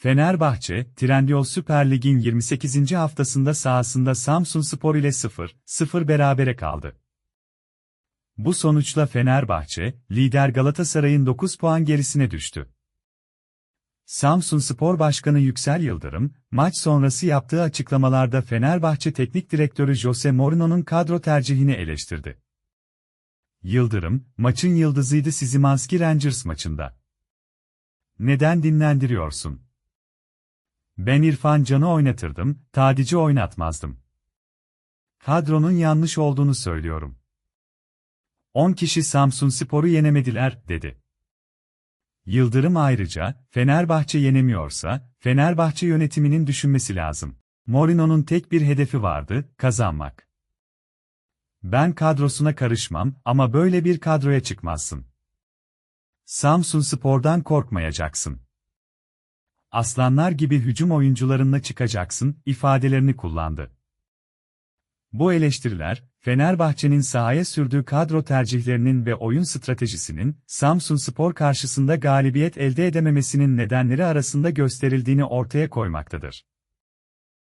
Fenerbahçe, Trendyol Süper Lig'in 28. haftasında sahasında Samsun Spor ile 0-0 berabere kaldı. Bu sonuçla Fenerbahçe, lider Galatasaray'ın 9 puan gerisine düştü. Samsun Spor Başkanı Yüksel Yıldırım, maç sonrası yaptığı açıklamalarda Fenerbahçe Teknik Direktörü Jose Mourinho'nun kadro tercihini eleştirdi. Yıldırım, maçın yıldızıydı Sizimanski Rangers maçında. Neden dinlendiriyorsun? Ben İrfan Can'ı oynatırdım, Tadici oynatmazdım. Kadronun yanlış olduğunu söylüyorum. 10 kişi Samsun Spor'u yenemediler, dedi. Yıldırım ayrıca, Fenerbahçe yenemiyorsa, Fenerbahçe yönetiminin düşünmesi lazım. Mourinho'nun tek bir hedefi vardı, kazanmak. Ben kadrosuna karışmam ama böyle bir kadroya çıkmazsın. Samsun Spor'dan korkmayacaksın. Aslanlar gibi hücum oyuncularınla çıkacaksın, ifadelerini kullandı. Bu eleştiriler, Fenerbahçe'nin sahaya sürdüğü kadro tercihlerinin ve oyun stratejisinin, Samsun Spor karşısında galibiyet elde edememesinin nedenleri arasında gösterildiğini ortaya koymaktadır.